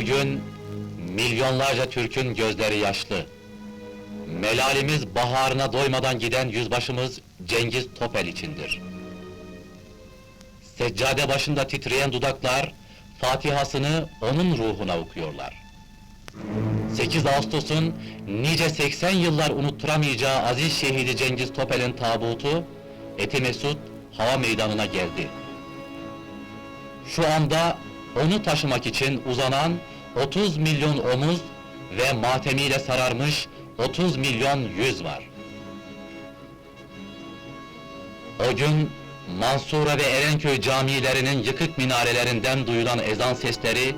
Bugün milyonlarca Türk'ün gözleri yaşlı. Melalimiz baharına doymadan giden yüzbaşımız Cengiz Topel içindir. Seccade başında titreyen dudaklar, Fatihasını onun ruhuna okuyorlar. 8 Ağustos'un nice 80 yıllar unutturamayacağı aziz şehidi Cengiz Topel'in tabutu, Eti Mesut hava meydanına geldi. Şu anda onu taşımak için uzanan 30 milyon omuz ve matemiyle sararmış 30 milyon yüz var. O gün Mansura ve Erenköy camilerinin yıkık minarelerinden duyulan ezan sesleri,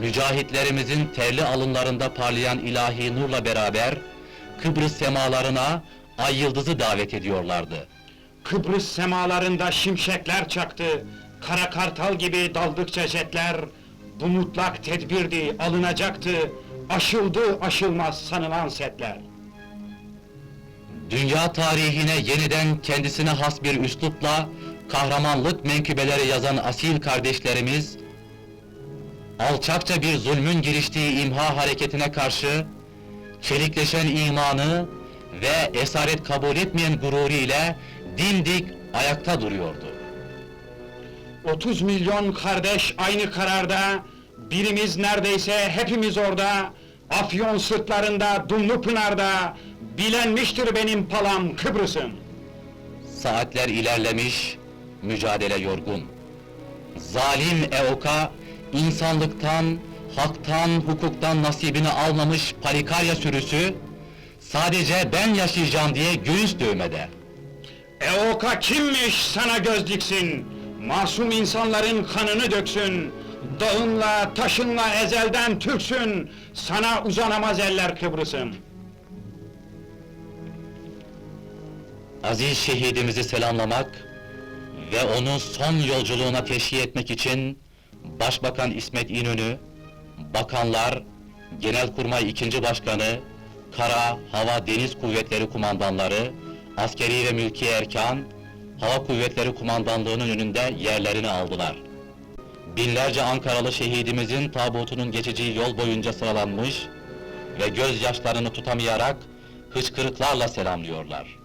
mücahitlerimizin terli alınlarında parlayan ilahi nurla beraber Kıbrıs semalarına ay yıldızı davet ediyorlardı. Kıbrıs semalarında şimşekler çaktı. Kara kartal gibi daldıkça jetler. Bu mutlak tedbirdi, alınacaktı. Aşıldı aşılmaz sanılan setler. Dünya tarihine yeniden kendisine has bir üslupla kahramanlık menkıbeleri yazan asil kardeşlerimiz, alçakça bir zulmün giriştiği imha hareketine karşı, çelikleşen imanı ve esaret kabul etmeyen gururu ile dimdik ayakta duruyordu. 30 milyon kardeş aynı kararda. Birimiz neredeyse hepimiz orada. Afyon sırtlarında, Dumlupınar'da. Bilenmiştir benim palam Kıbrıs'ım. Saatler ilerlemiş, mücadele yorgun. Zalim Eoka, insanlıktan, haktan, hukuktan nasibini almamış Palikarya sürüsü, sadece ben yaşayacağım diye göğüs dövmede. Eoka kimmiş sana göz diksin? Masum insanların kanını döksün. Dağınla, taşınla ezelden Türksün. Sana uzanamaz eller Kıbrıs'ım. Aziz şehidimizi selamlamak ve onu son yolculuğuna teşhi etmek için Başbakan İsmet İnönü, bakanlar, Genelkurmay İkinci Başkanı, Kara, Hava, Deniz Kuvvetleri Kumandanları, askeri ve mülki erkan, Hava Kuvvetleri Kumandanlığı'nın önünde yerlerini aldılar. Binlerce Ankaralı şehidimizin tabutunun geçeceği yol boyunca sıralanmış ve gözyaşlarını tutamayarak hıçkırıklarla selamlıyorlar.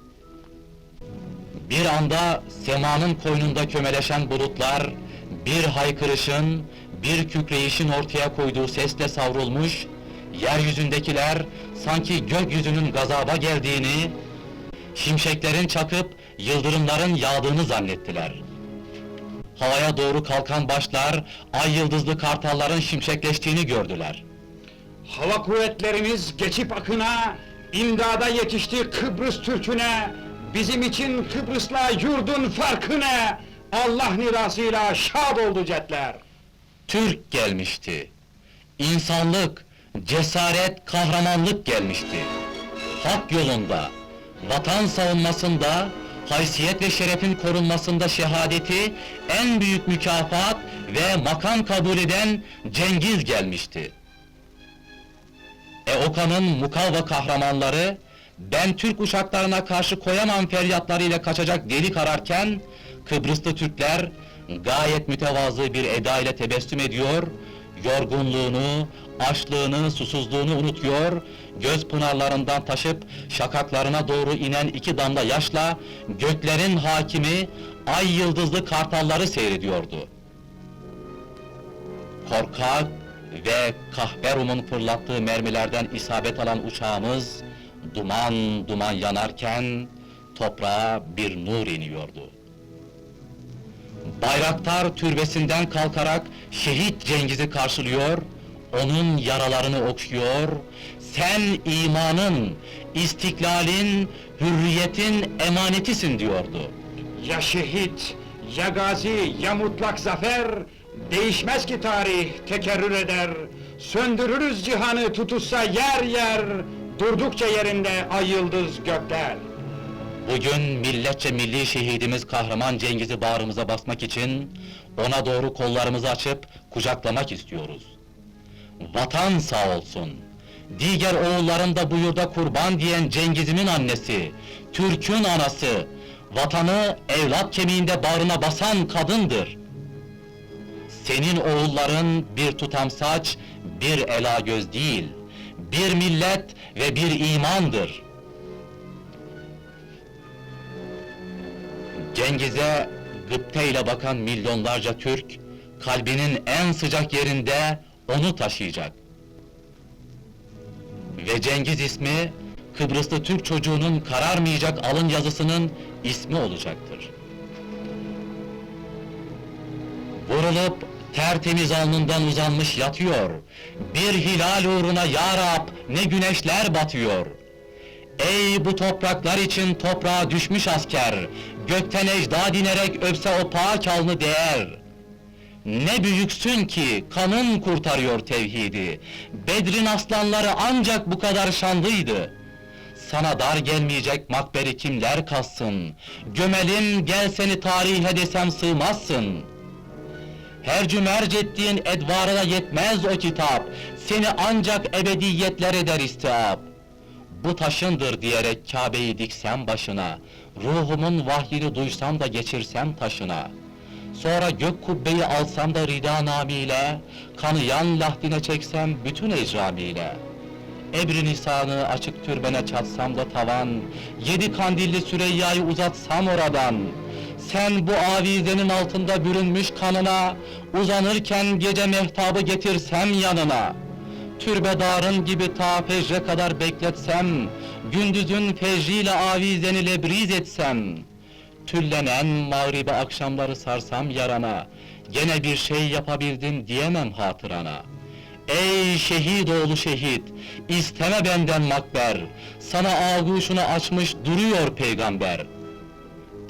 Bir anda semanın koynunda kömeleşen bulutlar, bir haykırışın, bir kükreyişin ortaya koyduğu sesle savrulmuş, yeryüzündekiler sanki gökyüzünün gazaba geldiğini, şimşeklerin çakıp yıldırımların yağdığını zannettiler. Havaya doğru kalkan başlar, ay yıldızlı kartalların şimşekleştiğini gördüler. Hava kuvvetlerimiz geçip akına, imdada yetişti Kıbrıs Türk'üne. Bizim için Kıbrıs'la yurdun farkı ne? Allah nidasıyla şad oldu jetler. Türk gelmişti. İnsanlık, cesaret, kahramanlık gelmişti. Hak yolunda, vatan savunmasında, haysiyet ve şerefin korunmasında şehadeti en büyük mükafat ve makam kabul eden Cengiz gelmişti. Eoka'nın mukavva kahramanları, ben Türk uçaklarına karşı koyamam feryatlarıyla kaçacak delik ararken, Kıbrıslı Türkler gayet mütevazı bir eda ile tebessüm ediyor, yorgunluğunu, açlığını, susuzluğunu unutuyor, göz pınarlarından taşıp şakaklarına doğru inen iki damla yaşla göklerin hakimi ay yıldızlı kartalları seyrediyordu. Korkak ve kahverumun fırlattığı mermilerden isabet alan uçağımız duman duman yanarken toprağa bir nur iniyordu. Bayraktar türbesinden kalkarak şehit Cengiz'i karşılıyor, onun yaralarını okşuyor, sen imanın, istiklalin, hürriyetin emanetisin diyordu. Ya şehit, ya gazi, ya mutlak zafer, değişmez ki tarih, tekerrür eder. Söndürürüz cihanı tutuşsa yer yer, durdukça yerinde ay yıldız gökler. Bugün milletçe milli şehidimiz kahraman Cengiz'i bağrımıza basmak için ona doğru kollarımızı açıp kucaklamak istiyoruz. Vatan sağ olsun. Diğer oğulların da bu yurda kurban diyen Cengiz'imin annesi, Türk'ün anası, vatanı evlat kemiğinde bağrına basan kadındır. senin oğulların bir tutam saç, bir ela göz değil, bir millet ve bir imandır. Cengiz'e gıpteyle bakan milyonlarca Türk, kalbinin en sıcak yerinde onu taşıyacak. Ve Cengiz ismi, Kıbrıslı Türk çocuğunun kararmayacak alın yazısının ismi olacaktır. Vurulup tertemiz alnından uzanmış yatıyor. Bir hilal uğruna ya Rab ne güneşler batıyor. Ey bu topraklar için toprağa düşmüş asker, gökten ecda dinerek öpse o pak alnı değer. Ne büyüksün ki kanın kurtarıyor tevhidi. Bedrin aslanları ancak bu kadar şanlıydı. Sana dar gelmeyecek makberi kimler kassın? Gömelim gel seni tarihe desem sığmazsın. Her cümerc ettiğin edvarına yetmez o kitap. Seni ancak ebediyetler eder istihap. Bu taşındır diyerek Kabe'yi diksem başına. Ruhumun vahyini duysam da geçirsem taşına. Sonra gök kubbeyi alsam da rida namiyle, kanayan lahdine çeksem bütün ecramiyle. Ebri nisanı açık türbene çatsam da tavan, yedi kandilli Süreyya'yı uzatsam oradan. Sen bu avizenin altında bürünmüş kanına, uzanırken gece mehtabı getirsem yanına. Türbedarın gibi ta fecre kadar bekletsem, gündüzün fecriyle avizeni lebriz etsem, tüllenen mağribi akşamları sarsam yarana, gene bir şey yapabildim diyemem hatırana. Ey şehit oğlu şehit, isteme benden makber, sana ağuşunu açmış duruyor peygamber.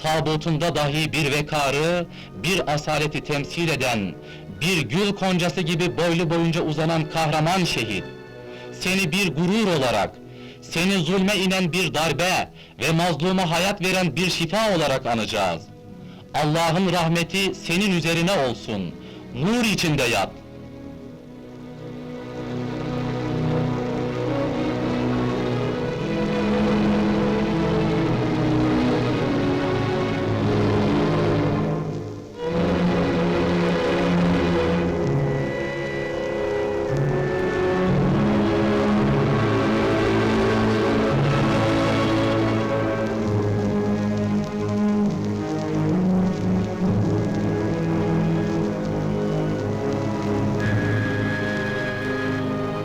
Tabutunda dahi bir vekarı, bir asaleti temsil eden, bir gül koncası gibi boylu boyunca uzanan kahraman şehit. Seni bir gurur olarak, seni zulme inen bir darbe ve mazluma hayat veren bir şifa olarak anacağız. Allah'ın rahmeti senin üzerine olsun. Nur içinde yat.